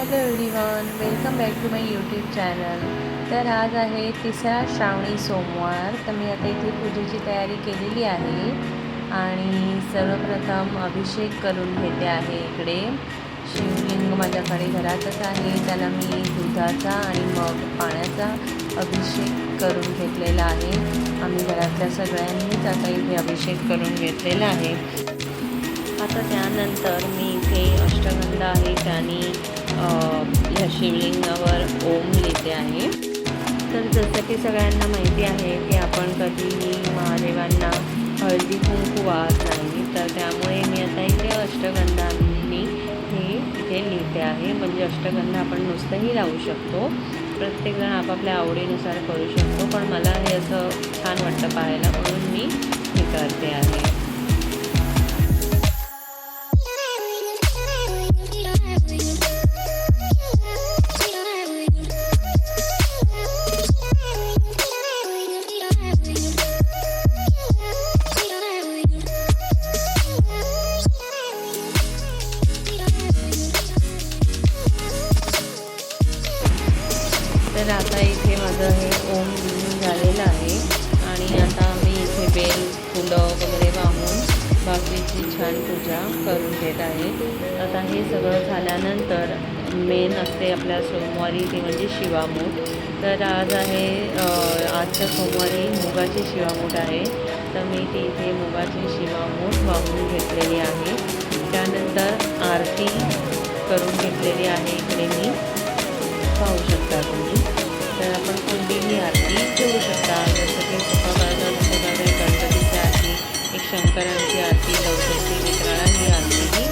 Hello everyone welcome back to my YouTube channel. तर आज आहे तिसरा श्रावणी सोमवार तर मी आता इथे पूजेची तयारी केलेली आहे आणि सर्वप्रथम अभिषेक करून घेते आहे इकडे. शिवलिंग माझ्याकडे घरातच आहे त्याला मी दुधाचा आणि मग पाण्याचा अभिषेक करून घेतलेला आहे. आम्ही घरातल्या सगळ्यांनीच आता इथे अभिषेक करून घेतलेला आहे. आता त्यानंतर मी इथे शिवलिंगावर ओम लिहिते आहे. तर जसं की सगळ्यांना माहिती आहे की आपण कधीही महादेवांना हळदी कुंकू वाहत नाही तर त्यामुळे मी आता इथे अष्टगंधांनी हे इथे लिहिते आहे. म्हणजे अष्टगंध आपण नुसतंही लावू शकतो. प्रत्येकजण आपापल्या आवडीनुसार करू शकतो. पण मला हे असं छान वाटतं पाहायला. म्हणून मी तर आता इथे माझं हे ओम लिहून झालेलं आहे. आणि आता मी इथे बेल फुलं वगैरे वाहून बाकीची छान पूजा करून घेत आहे. आता हे सगळं झाल्यानंतर मेन असते आपल्या सोमवारी ते म्हणजे शिवामूठ. तर आज आहे आजच्या सोमवारी मुगाची शिवामूठ आहे. तर मी ती इथे मुगाची शिवामूठ वाहून घेतलेली आहे. त्यानंतर आरती करून घेतलेली आहे इकडे मी. पाहू शकता तुम्ही. कोणतीही आरती ठेवू शकता. जसं की सुप्रभात सुप्रभात गणपतीची आरती एक शंकरांची आरती लवकरची विक्राळा ही आरती